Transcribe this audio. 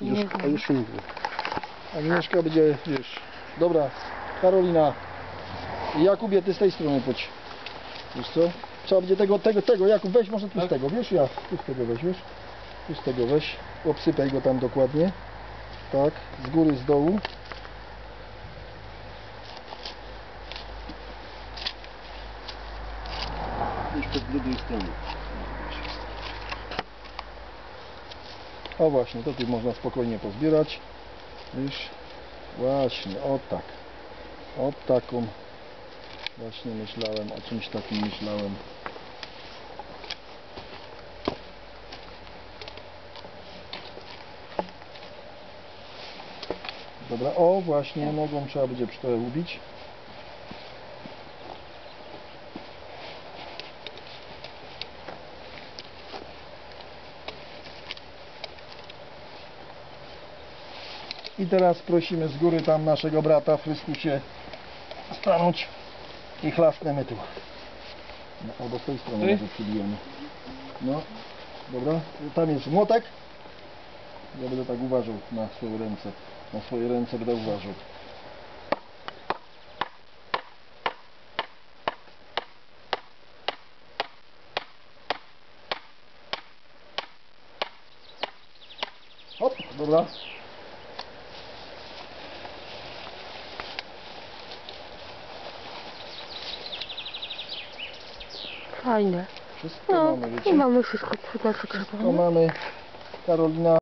Już, a już nie było. Agnieszka będzie, wiesz. Dobra, Karolina. Jakubie, ty z tej strony chodź. Wiesz co? Trzeba będzie tego, tego, tego. Jakub, weź może tu z tego, wiesz? Ja, tu z tego weźmiesz. Tu z tego weź. Obsypaj go tam dokładnie. Tak, z góry, z dołu. Już po drugiej stronie. O właśnie, to tu można spokojnie pozbierać. Wiesz? Właśnie, o tak. O taką. Właśnie myślałem, o czymś takim myślałem. Dobra, o właśnie, nogą trzeba będzie przy to ubić. I teraz prosimy z góry tam naszego brata w Chrystusie stanąć i chlasnemy tu. No, albo z tej strony może przybijemy. No, dobra. Tam jest młotek. Ja będę tak uważał na swoje ręce. Na swoje ręce będę uważał. Hop, dobra. Fajne. Wszystko No mamy, i mamy wszystko, co co trzeba. To mamy Karolina